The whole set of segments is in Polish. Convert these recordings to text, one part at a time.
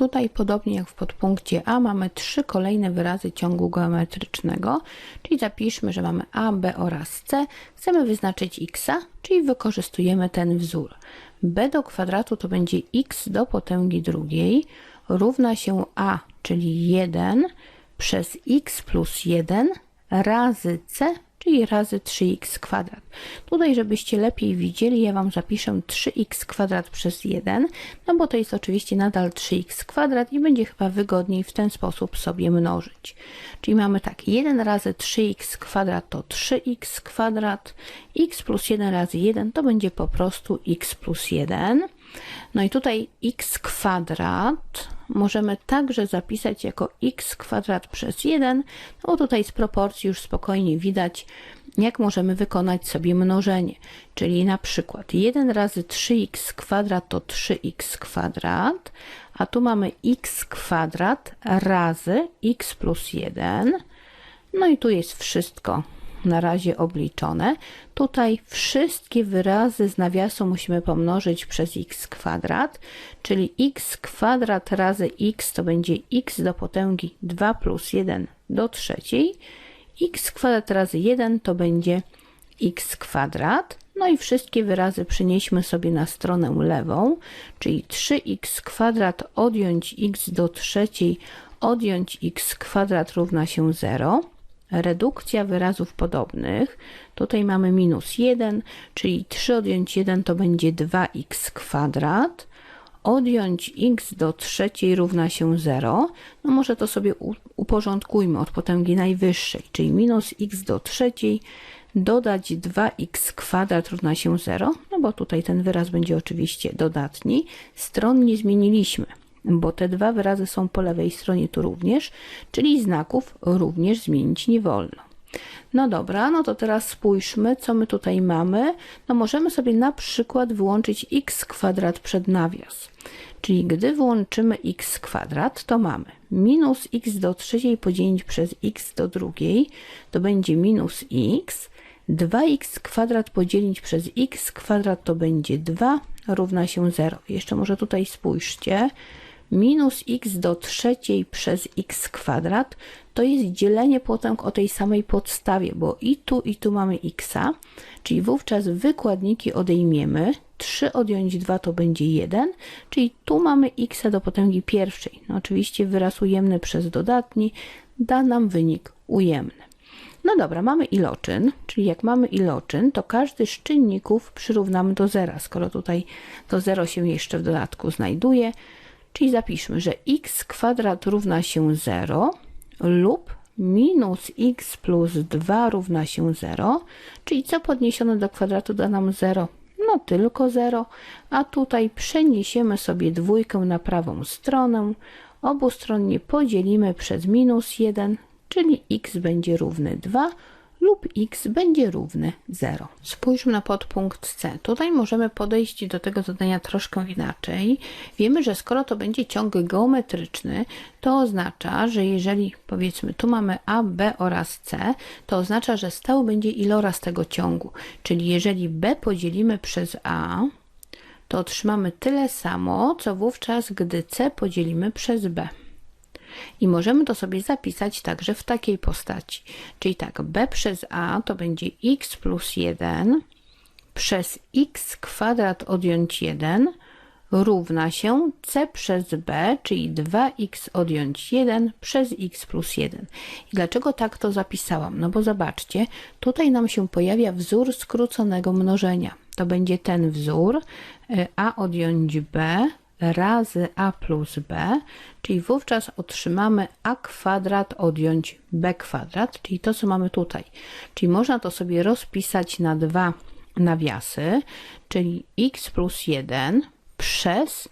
Tutaj podobnie jak w podpunkcie A mamy trzy kolejne wyrazy ciągu geometrycznego, czyli zapiszmy, że mamy A, B oraz C. Chcemy wyznaczyć x, czyli wykorzystujemy ten wzór. b do kwadratu to będzie x do potęgi drugiej równa się a, czyli 1 przez x plus 1 razy c czyli razy 3x kwadrat. Tutaj, żebyście lepiej widzieli, ja Wam zapiszę 3x kwadrat przez 1, no bo to jest oczywiście nadal 3x kwadrat i będzie chyba wygodniej w ten sposób sobie mnożyć. Czyli mamy tak, 1 razy 3x kwadrat to 3x kwadrat, x plus 1 razy 1 to będzie po prostu x plus 1. No i tutaj x kwadrat możemy także zapisać jako x kwadrat przez 1, no bo tutaj z proporcji już spokojnie widać, jak możemy wykonać sobie mnożenie. Czyli na przykład 1 razy 3x kwadrat to 3x kwadrat, a tu mamy x kwadrat razy x plus 1. No i tu jest wszystko na razie obliczone. Tutaj wszystkie wyrazy z nawiasu musimy pomnożyć przez x kwadrat, czyli x kwadrat razy x to będzie x do potęgi 2 plus 1 do trzeciej. x kwadrat razy 1 to będzie x kwadrat. No i wszystkie wyrazy przenieśmy sobie na stronę lewą, czyli 3x kwadrat odjąć x do trzeciej odjąć x kwadrat równa się 0 redukcja wyrazów podobnych. Tutaj mamy minus 1, czyli 3 odjąć 1 to będzie 2x kwadrat. Odjąć x do trzeciej równa się 0. No może to sobie uporządkujmy od potęgi najwyższej, czyli minus x do trzeciej dodać 2x kwadrat równa się 0, no bo tutaj ten wyraz będzie oczywiście dodatni. Stron nie zmieniliśmy bo te dwa wyrazy są po lewej stronie tu również, czyli znaków również zmienić nie wolno. No dobra, no to teraz spójrzmy, co my tutaj mamy. No możemy sobie na przykład wyłączyć x kwadrat przed nawias. Czyli gdy włączymy x kwadrat, to mamy minus x do trzeciej podzielić przez x do drugiej, to będzie minus x. 2x kwadrat podzielić przez x kwadrat to będzie 2 równa się 0. Jeszcze może tutaj spójrzcie minus x do trzeciej przez x kwadrat to jest dzielenie potęg o tej samej podstawie, bo i tu, i tu mamy x, czyli wówczas wykładniki odejmiemy. 3 odjąć 2 to będzie 1, czyli tu mamy x do potęgi pierwszej. No oczywiście wyraz ujemny przez dodatni da nam wynik ujemny. No dobra, mamy iloczyn, czyli jak mamy iloczyn, to każdy z czynników przyrównamy do zera. Skoro tutaj to 0 się jeszcze w dodatku znajduje, Czyli zapiszmy, że x kwadrat równa się 0 lub minus x plus 2 równa się 0, czyli co podniesione do kwadratu da nam 0? No tylko 0, a tutaj przeniesiemy sobie dwójkę na prawą stronę, obustronnie podzielimy przez minus 1, czyli x będzie równy 2 lub x będzie równy 0. Spójrzmy na podpunkt C. Tutaj możemy podejść do tego zadania troszkę inaczej. Wiemy, że skoro to będzie ciąg geometryczny, to oznacza, że jeżeli powiedzmy tu mamy A, B oraz C, to oznacza, że stały będzie iloraz tego ciągu. Czyli jeżeli B podzielimy przez A, to otrzymamy tyle samo, co wówczas, gdy C podzielimy przez B. I możemy to sobie zapisać także w takiej postaci. Czyli tak, b przez a to będzie x plus 1 przez x kwadrat odjąć 1 równa się c przez b, czyli 2x odjąć 1 przez x plus 1. I dlaczego tak to zapisałam? No bo zobaczcie, tutaj nam się pojawia wzór skróconego mnożenia. To będzie ten wzór y, a odjąć b razy a plus b, czyli wówczas otrzymamy a kwadrat odjąć b kwadrat, czyli to, co mamy tutaj. Czyli można to sobie rozpisać na dwa nawiasy, czyli x plus 1 przez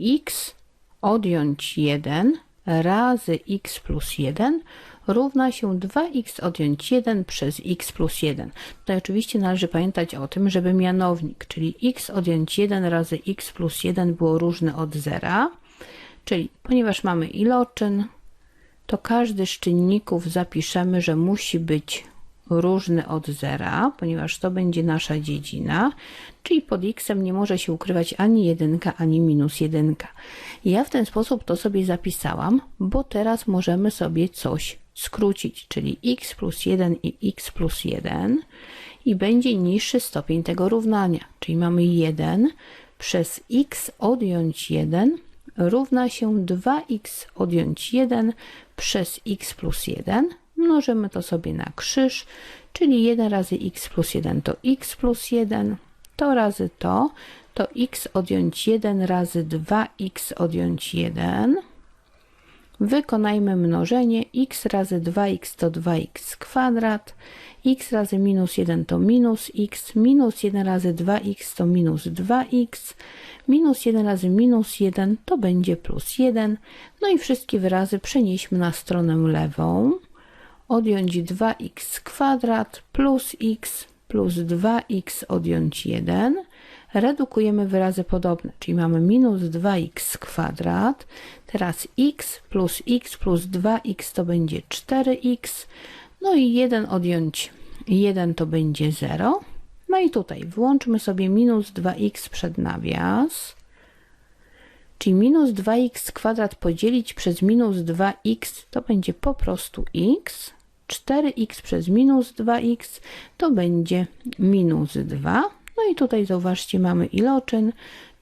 x odjąć 1 razy x plus 1 równa się 2x odjąć 1 przez x plus 1. Tutaj oczywiście należy pamiętać o tym, żeby mianownik, czyli x odjąć 1 razy x plus 1 było różne od zera, czyli ponieważ mamy iloczyn, to każdy z czynników zapiszemy, że musi być różny od zera, ponieważ to będzie nasza dziedzina, czyli pod x nie może się ukrywać ani jedynka, ani minus jedynka. Ja w ten sposób to sobie zapisałam, bo teraz możemy sobie coś skrócić, czyli x plus 1 i x plus 1 i będzie niższy stopień tego równania, czyli mamy 1 przez x odjąć 1 równa się 2x odjąć 1 przez x plus 1. Mnożymy to sobie na krzyż, czyli 1 razy x plus 1 to x plus 1, to razy to, to x odjąć 1 razy 2x odjąć 1. Wykonajmy mnożenie x razy 2x to 2x kwadrat, x razy minus 1 to minus x, minus 1 razy 2x to minus 2x, minus 1 razy minus 1 to będzie plus 1. No i wszystkie wyrazy przenieśmy na stronę lewą. Odjąć 2x kwadrat plus x plus 2x odjąć 1 redukujemy wyrazy podobne, czyli mamy minus 2x kwadrat, teraz x plus x plus 2x to będzie 4x, no i 1 odjąć 1 to będzie 0. No i tutaj włączmy sobie minus 2x przed nawias, czyli minus 2x kwadrat podzielić przez minus 2x to będzie po prostu x, 4x przez minus 2x to będzie minus 2. I tutaj zauważcie, mamy iloczyn,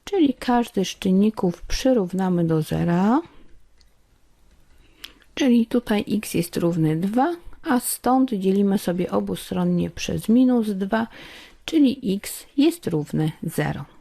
czyli każdy z czynników przyrównamy do zera. Czyli tutaj x jest równy 2, a stąd dzielimy sobie obustronnie przez minus 2, czyli x jest równy 0.